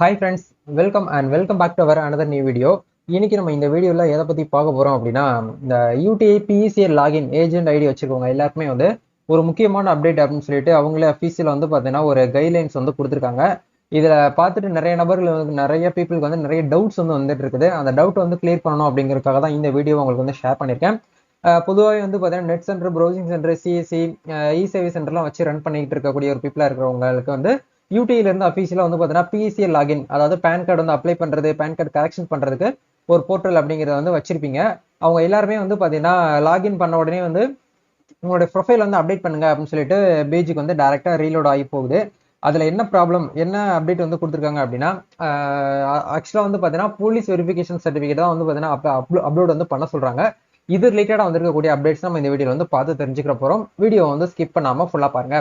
Hi friends welcome and welcome back to our another new video இன்னைக்கு நம்ம இந்த வீடியோவில் எதை பற்றி பார்க்க போகிறோம் அப்படின்னா இந்த UTI PECL login agent ID வச்சுருக்கவங்க எல்லாருக்குமே வந்து ஒரு முக்கியமான அப்டேட் அப்படின்னு சொல்லிட்டு அவங்களே அஃபீஸில் வந்து பார்த்தீங்கன்னா ஒரு கைட்லைன்ஸ் வந்து கொடுத்துருக்காங்க. இதில் பார்த்துட்டு நிறைய நபர்கள் வந்து நிறைய பீப்புளுக்கு வந்து நிறைய டவுட்ஸ் வந்து வந்துட்டு இருக்குது. அந்த டவுட் வந்து கிளியர் பண்ணணும் அப்படிங்கிறதுக்காக தான் இந்த வீடியோ உங்களுக்கு வந்து ஷேர் பண்ணியிருக்கேன். பொதுவாகவே வந்து பார்த்தீங்கன்னா net center browsing center CSC e service சென்டர்லாம் வச்சு ரன் பண்ணிக்கிட்டு இருக்கக்கூடிய ஒரு பீப்புளாக இருக்கிறவங்களுக்கு வந்து யூடிஐலேருந்து அஃபீஷியலாக வந்து பார்த்தீங்கன்னா பிஎஸ்சிஎல் லாகின் அதாவது பேன் கார்டு வந்து அப்ளை பண்ணுறது பேன் கார்டு கரெக்ஷன் பண்ணுறதுக்கு ஒரு போர்ட்டல் அப்படிங்கிறத வந்து வச்சிருப்பீங்க. அவங்க எல்லாருமே வந்து பார்த்தீங்கன்னா லாகின் பண்ண உடனே வந்து உங்களுடைய ப்ரொஃபைல் வந்து அப்டேட் பண்ணுங்க அப்படின்னு சொல்லிட்டு பேஜுக்கு வந்து டேரெக்டாக ரீலோட் ஆகி போகுது. அதில் என்ன ப்ராப்ளம் என்ன அப்டேட் வந்து கொடுத்துருக்காங்க அப்படின்னா ஆக்சுவலாக வந்து பார்த்தீங்கன்னா போலீஸ் வெரிஃபிகேஷன் சர்டிஃபிகேட் தான் வந்து பார்த்தீங்கன்னா அப்லோட் வந்து பண்ண சொல்கிறாங்க இது ரிலேட்டடாக வந்திருக்கக்கூடிய அப்டேட்ஸ் நம்ம இந்த வீடியோவில் வந்து பார்த்து தெரிஞ்சுக்கிற போகிறோம் வீடியோ வந்து ஸ்கிப் பண்ணாமல் ஃபுல்லாக பாருங்க.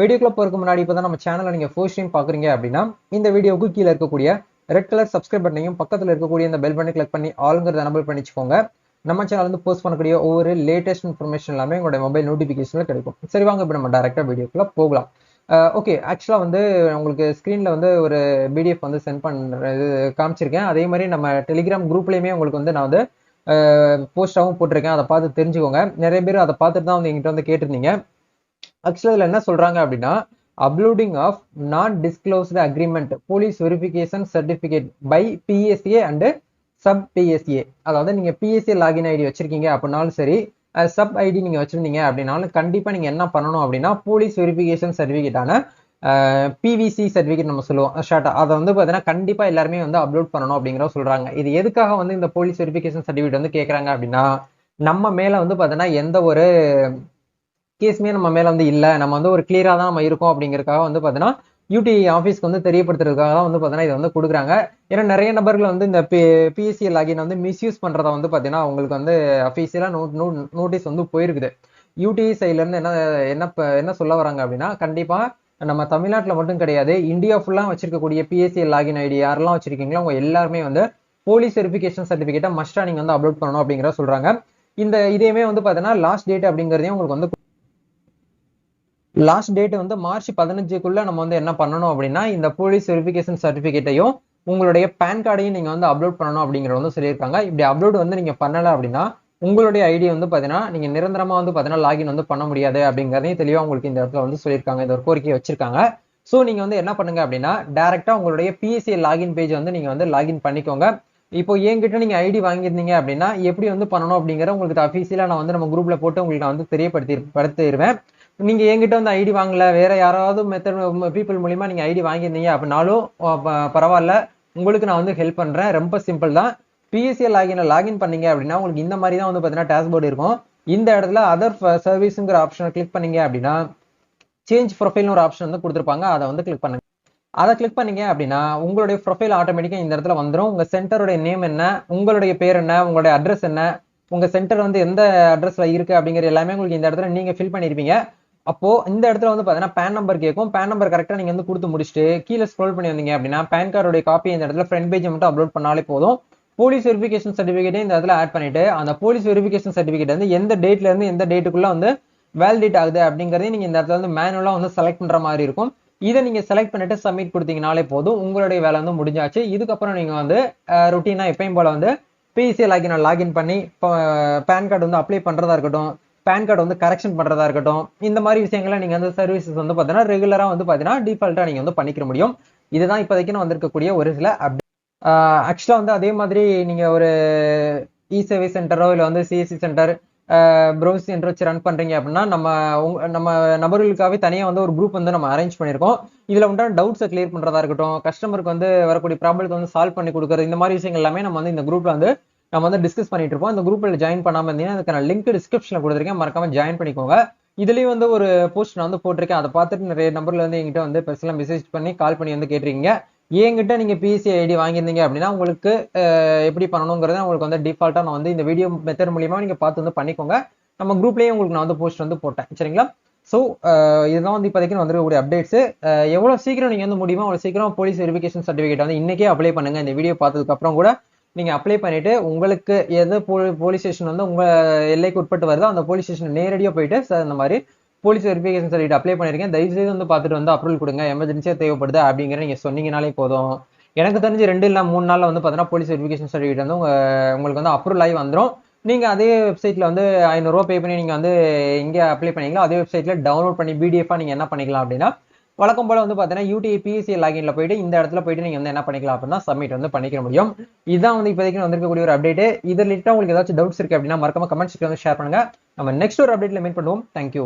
வீடியோக்குள்ள போறதுக்கு முன்னாடி இப்போ தான் நம்ம சேனலை நீங்கள் ஃபர்ஸ்ட் டைம் பார்க்குறீங்க அப்படின்னா இந்த வீடியோவுக்கு கீழே இருக்கக்கூடிய ரெட் கலர் சப்ஸ்கிரைப் பண்ணையும் பக்கத்தில் இருக்கக்கூடிய இந்த பெல் பண்ணி கிளிக் பண்ணி ஆளுங்கிறத நம்பர் பண்ணிச்சுக்கோங்க. நம்ம சேனல் வந்து போஸ்ட் பண்ணக்கூடிய ஒவ்வொரு லேட்டஸ்ட் இன்ஃபர்மேஷன் எல்லாமே உங்களுடைய மொபைல் நோட்டிஃபிகேஷனில் கிடைக்கும். சரி வாங்க இப்போ நம்ம டேரெக்டாக வீடியோக்குள்ள போகலாம். ஓகே ஆக்சுவலாக வந்து உங்களுக்கு ஸ்க்ரீனில் வந்து ஒரு பிடிஎஃப் வந்து சென்ட் பண்ணுறது காமிச்சிருக்கேன். அதே மாதிரி நம்ம டெலிகிராம் குரூப்லேயுமே உங்களுக்கு வந்து நான் வந்து போஸ்டாகவும் போட்டிருக்கேன். அதை பார்த்து தெரிஞ்சுக்கோங்க. நிறைய பேர் அதை பார்த்துட்டு தான் வந்து எங்கிட்ட வந்து கேட்டிருந்தீங்க. ஆக்சுவலாக இதில் என்ன சொல்கிறாங்க அப்படின்னா uploading of non disclosed agreement police verification certificate by PSA and sub PSA அதாவது நீங்கள் பிஎஸ்ஏ லாகின் ஐடி வச்சுருக்கீங்க அப்படின்னாலும் சரி சப் ஐடி நீங்கள் வச்சுருந்தீங்க அப்படின்னாலும் கண்டிப்பாக நீங்கள் என்ன பண்ணணும் அப்படின்னா போலீஸ் வெரிஃபிகேஷன் சர்டிஃபிகேட்டான பிவிசி சர்டிஃபிகேட் நம்ம சொல்லுவோம். ஷார்ட்டாக அதை வந்து பார்த்தீங்கன்னா கண்டிப்பாக எல்லாருமே வந்து அப்லோட் பண்ணணும் அப்படிங்கிற சொல்கிறாங்க இது எதுக்காக வந்து இந்த போலீஸ் வெரிஃபிகேஷன் சர்டிஃபிகேட் வந்து கேட்குறாங்க அப்படின்னா நம்ம மேலே வந்து பார்த்தீங்கன்னா எந்த ஒரு கேஸுமே நம்ம மேலே வந்து இல்லை. நம்ம வந்து ஒரு கிளியராக தான் நம்ம இருக்கோம் அப்படிங்கிறதுக்காக வந்து பார்த்தீங்கன்னா யூடிஐ ஆஃபீஸ்க்கு வந்து தெரியப்படுத்துறதுக்காக தான் வந்து பார்த்தீங்கன்னா இதை வந்து கொடுக்குறாங்க. ஏன்னா நிறைய நபர்கள் வந்து இந்த பி பிஎஸ்சி லாகின் வந்து மிஸ்யூஸ் பண்ணுறத வந்து பார்த்தீங்கன்னா அவங்களுக்கு வந்து அஃபீஷியலாக நோட் நோட்டீஸ் வந்து போயிருக்குது. யூடிஐ சைட்லேருந்து என்ன என்ன என்ன சொல்ல வராங்க அப்படின்னா கண்டிப்பாக நம்ம தமிழ்நாட்டில் மட்டும் கிடையாது இந்தியா ஃபுல்லாக வச்சிருக்கக்கூடிய பிஎஸ்சி லாகின் ஐடி யாரெல்லாம் வச்சிருக்கீங்களோ அவங்க எல்லாருமே வந்து போலீஸ் வெரிஃபிகேஷன் சர்டிஃபிகேட்டை மஸ்டா நீங்கள் வந்து அப்லோட் பண்ணணும் அப்படிங்கிற சொல்கிறாங்க இந்த இதையுமே வந்து பார்த்தீங்கன்னா லாஸ்ட் டேட் அப்படிங்கிறதையும் உங்களுக்கு வந்து லாஸ்ட் டேட் வந்து மார்ச் பதினஞ்சுக்குள்ள நம்ம வந்து என்ன பண்ணணும் அப்படின்னா இந்த போலீஸ் வெரிஃபிகேஷன் சர்டிஃபிகேட்டையும் உங்களுடைய பேன் கார்டையும் நீங்க வந்து அப்லோட் பண்ணணும் அப்படிங்கிறத வந்து சொல்லியிருக்காங்க. இப்படி அப்லோட் வந்து நீங்க பண்ணல அப்படின்னா உங்களுடைய ஐடி வந்து பார்த்தீங்கன்னா நீங்க நிரந்தரமா வந்து பார்த்தீங்கன்னா லாகின் வந்து பண்ண முடியாது அப்படிங்கிறதையும் தெளிவாக உங்களுக்கு இந்த இடத்துல வந்து சொல்லியிருக்காங்க. இந்த ஒரு கோரிக்கையை வச்சிருக்காங்க. ஸோ நீங்க வந்து என்ன பண்ணுங்க அப்படின்னா டேரக்டா உங்களுடைய பிஎஸ்சி லாகின் பேஜ் வந்து நீங்க வந்து லாகின் பண்ணிக்கோங்க. இப்போ என்கிட்ட நீங்க ஐடி வாங்கியிருந்தீங்க அப்படின்னா எப்படி வந்து பண்ணணும் அப்படிங்கிற உங்களுக்கு அஃபீஷியலா நான் வந்து நம்ம குரூப்ல போட்டு உங்களுக்கு நான் வந்து தெரியப்படுத்தி படுத்திடுவேன் நீங்க என்கிட்ட வந்து ஐடி வாங்கல வேற யாராவது மெத்தட் பீப்புள் மூலியமா நீங்க ஐடி வாங்கியிருந்தீங்க அப்படின்னாலும் பரவாயில்ல. உங்களுக்கு நான் வந்து ஹெல்ப் பண்றேன். ரொம்ப சிம்பிள் தான். பிஎஸ்சிஎல் லாகின்ல லாகின் பண்ணீங்க அப்படின்னா உங்களுக்கு இந்த மாதிரி தான் வந்து பார்த்தீங்கன்னா டேஷ்போர்டு இருக்கும். இந்த இடத்துல அதர் சர்வீஸுங்கிற ஆப்ஷனை கிளிக் பண்ணீங்க அப்படின்னா சேஞ்ச் ப்ரொஃபைல்னு ஒரு ஆப்ஷன் வந்து கொடுத்துருப்பாங்க. அதை வந்து கிளிக் பண்ணுங்க. அதை கிளிக் பண்ணீங்க அப்படின்னா உங்களுடைய ப்ரொஃபைல் ஆட்டோமேட்டிக்காக இந்த இடத்துல வந்துடும் உங்கள் சென்டருடைய நேம் என்ன உங்களுடைய பேர் என்ன உங்களுடைய அட்ரஸ் என்ன உங்கள் சென்டர் வந்து எந்த அட்ரஸில் இருக்குது அப்படிங்கிற எல்லாமே உங்களுக்கு இந்த இடத்துல நீங்கள் ஃபில் பண்ணியிருப்பீங்க அப்போ இந்த இடத்துல வந்து பாத்தீங்கன்னா பேன் நம்பர் கேட்கும் பேன் நம்பர் கரெக்டா நீங்க வந்து கொடுத்து முடிச்சுட்டு கீழே ஸ்க்ரோல் பண்ணி வந்தீங்க அப்படின்னா பேன் கார்டோட காப்பி இந்த இடத்துல ஃப்ரண்ட் பேஜ் மட்டும் அப்லோட் பண்ணாலே போதும். போலீஸ் வெரிஃபிகேஷன் சர்டிஃபிகேட்டை இந்த இடத்துல ஆட் பண்ணிட்டு அந்த போலீஸ் வெரிஃபிகேஷன் சர்டிஃபிகேட் வந்து எந்த டேட்ல இருந்து எந்த டேட்டுக்குள்ள வந்து வேலிடேட் ஆகுது அப்படிங்கறதையும் நீங்க இந்த இடத்துல வந்து மேனுவலா வந்து செலக்ட் பண்ற மாதிரி இருக்கும். இதை நீங்க செலக்ட் பண்ணிட்டு சப்மிட் கொடுத்தீங்கனாலே போதும். உங்களுடைய வேலை வந்து முடிஞ்சாச்சு. இதுக்கப்புறம் நீங்க வந்து ருட்டீனா எப்பயும் போல வந்து பிசி லாகின் லாகின் பண்ணி பேன் கார்டு வந்து அப்ளை பண்றதா இருக்கட்டும். பேன் கார்டு வந்து கரெக்ஷன் பண்றதா இருக்கட்டும் இந்த மாதிரி விஷயங்களை நீங்க வந்து சர்வீசஸ் வந்து பாத்தீங்கன்னா ரெகுலரா வந்து பாத்தீங்கன்னா டிஃபால்ட்டா நீங்க வந்து பண்ணிக்க முடியும். இதுதான் இப்போதைக்கு வந்திருக்கக்கூடிய ஒரு சில அப்டேட் ஆக்சுவலா வந்து அதே மாதிரி நீங்க ஒரு இ சர்வீஸ் சென்டரோ இல்லை வந்து சிஎஸ்சி சென்டர் ப்ரௌஸ் சென்டர் வச்சு ரன் பண்றீங்க அப்படின்னா நம்ம உங்க நம்ம நபர்களுக்காகவே தனியாக வந்து ஒரு குரூப் வந்து நம்ம அரேஞ்ச் பண்ணியிருக்கோம். இதில் உண்டான டவுட்ஸை கிளியர் பண்ணுறதா இருக்கட்டும் கஸ்டமருக்கு வந்து வரக்கூடிய ப்ராப்ளத்தை வந்து சால்வ் பண்ணி கொடுக்குறது இந்த மாதிரி விஷயங்கள் எல்லாமே நம்ம வந்து இந்த குரூப்ல வந்து நம்ம வந்து டிஸ்கஸ் பண்ணிட்டு இருப்போம் இந்த குரூப்ல ஜாயின் பண்ணாம இருந்தீங்கன்னா அதுக்கான லிங்க் டிஸ்கிரிப்ஷன்ல கொடுத்துருக்கேன். மறக்காம ஜாயின் பண்ணிக்கோங்க. இதுலயும் வந்து ஒரு போஸ்ட் நான் வந்து போட்டிருக்கேன். அதை பார்த்துட்டு நிறைய நம்பர்ல வந்து எங்கிட்ட வந்து பெருசாக மெசேஜ் பண்ணி கால் பண்ணி வந்து கேட்டிருக்கீங்க. என்கிட்ட நீங்க பிஎஸ்சி ஐடி வாங்கியிருந்தீங்க அப்படின்னா உங்களுக்கு எப்படி பண்ணணுங்கிறத உங்களுக்கு வந்து டிஃபால்ட்டா நான் வந்து இந்த வீடியோ மெத்தட் மூலியமா நீங்க பார்த்து வந்து பண்ணிக்கோங்க. நம்ம குரூப்லயே உங்களுக்கு நான் வந்து போஸ்ட் வந்து போட்டேன். சரிங்களா? ஸோ இதுதான் வந்து இப்போதைக்கு வந்துருக்கக்கூடிய அப்டேட்ஸ் எவ்வளோ சீக்கிரம் நீங்கள் வந்து முடியுமோ அவ்வளோ சீக்கிரம் போலீஸ் வெரிஃபிகேஷன் சர்டிஃபிகேட் வந்து இன்னைக்கே அப்ளை பண்ணுங்க. இந்த வீடியோ பார்த்ததுக்கு அப்புறம் கூட நீங்கள் அப்ளை பண்ணிவிட்டு உங்களுக்கு எது போலீஸ் ஸ்டேஷன் வந்து உங்கள் எல்லைக்கு உட்பட்டு வருதோ அந்த போலீஸ் ஸ்டேஷன் நேரடியாக போயிட்டு சார் இந்த மாதிரி போலீஸ் வெரிஃபிகேஷன் சர்டிஃபிகேட் அப்ளை பண்ணியிருக்கேன் தயவு செய்து வந்து பார்த்துட்டு வந்து அப்ரூவல் கொடுங்க. எமர்ஜென்சியாக தேவைப்படுது அப்படிங்கிற நீங்கள் சொன்னீங்கனாலே போதும். எனக்கு தெரிஞ்சு ரெண்டு இல்லை மூணு நாளில் வந்து பார்த்தீங்கன்னா போலீஸ் வெரிஃபிகேஷன் சர்டிஃபிகேட் வந்து உங்கள் உங்களுக்கு வந்து அப்ரூவல் ஆகி வந்துடும் நீங்கள் அதே வெப்சைட்டில் வந்து ஐநூறுரூவா பே பண்ணி நீங்கள் வந்து இங்கே அப்ளை பண்ணிக்கலாம் அதே வெப்சைட்டில் டவுன்லோட் பண்ணி பிடிஎஃபாக நீங்கள் என்ன பண்ணிக்கலாம் அப்படின்னா வழக்கம் போல வந்து பார்த்தீங்கன்னா யூடிஐ பிஎஸ்சி லாகின்ல போயிட்டு இந்த இடத்துல போயிட்டு நீங்க வந்து என்ன பண்ணிக்கலாம் அப்படின்னா சப்மிட் வந்து பண்ணிக்க முடியும். இதுதான் வந்து இப்போதைக்கு வந்திருக்கக்கூடிய ஒரு அப்டேட் இது ரிலேட்டடாக உங்களுக்கு ஏதாச்சும் டவுட்ஸ் இருக்கு அப்படின்னா மறக்காம கமெண்ட் செக்ஷன் வந்து ஷேர் பண்ணுங்க. நம்ம நெக்ஸ்ட் ஒரு அப்டேட்ல மீட் பண்ணுவோம். தேங்க்யூ